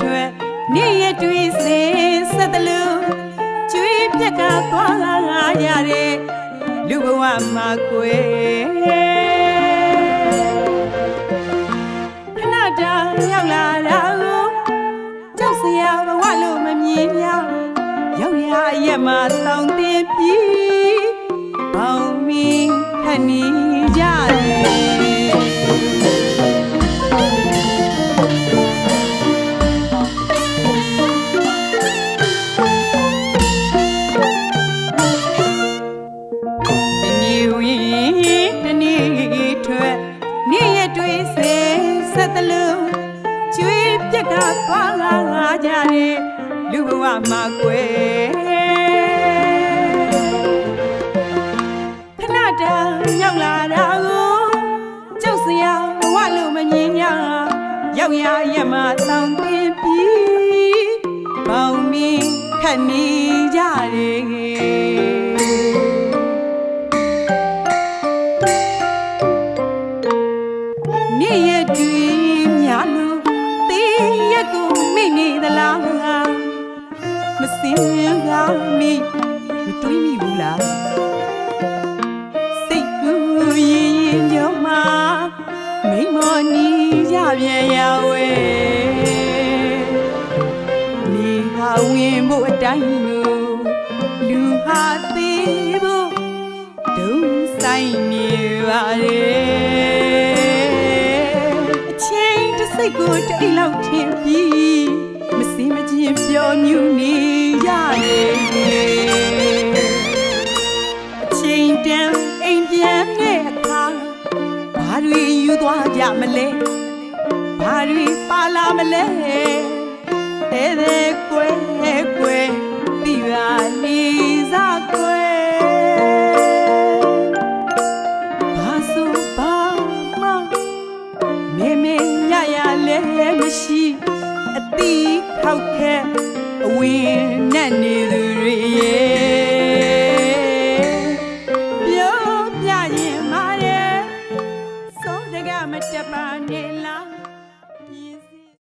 ထွက်နေ့ရက်တွေစင်ဆက်တလူကျွေးပြက်ကသွားရတဲ့လူဘဝမှာကွယ်ခဏတာရောက်လာတာကိုကြောက်စရာဘဝလို့မမြင်ရရောက်ရအရက်မှာတောင်းတင်ပြီးပေါင်းမီခဏီ တွေစေဆက်တလုံးကျွေးပြက်ကသွားလာလာကြတဲ့လူဘဝမှာကွယ်ခဏတာရောက်လာတာကိုကြောက်စရာဘဝလို့မငြင်းရရောက်ရရက်မှာတောင်းတင်ပြီးပေါင်းမီခတ် တွေများလို့တေးရက်ကိုမိနေသလားမစင်ကမိမတွေးမိဘူးလားစိတ်ကူးရင်ရင်ညောမှာမိန်မော်နီးကြပြန်ရဝဲနေဟာဝင်ဖို့အတိုင်းကိုလူဟာသေးဖို့ဒုံဆိုင်နေပါလေ စ်စိတ်ကိုတိတ်လောက်ထင်ပြီးမစင်မချင်းပျော်မြူနေရတယ်အချိန်တန်အိမ်ပြန်တဲ့အခါဘာတွေယူသွားကြမလဲဘာတွေပါလာမလဲတဲ့တဲ့ကွယ်ကွယ် en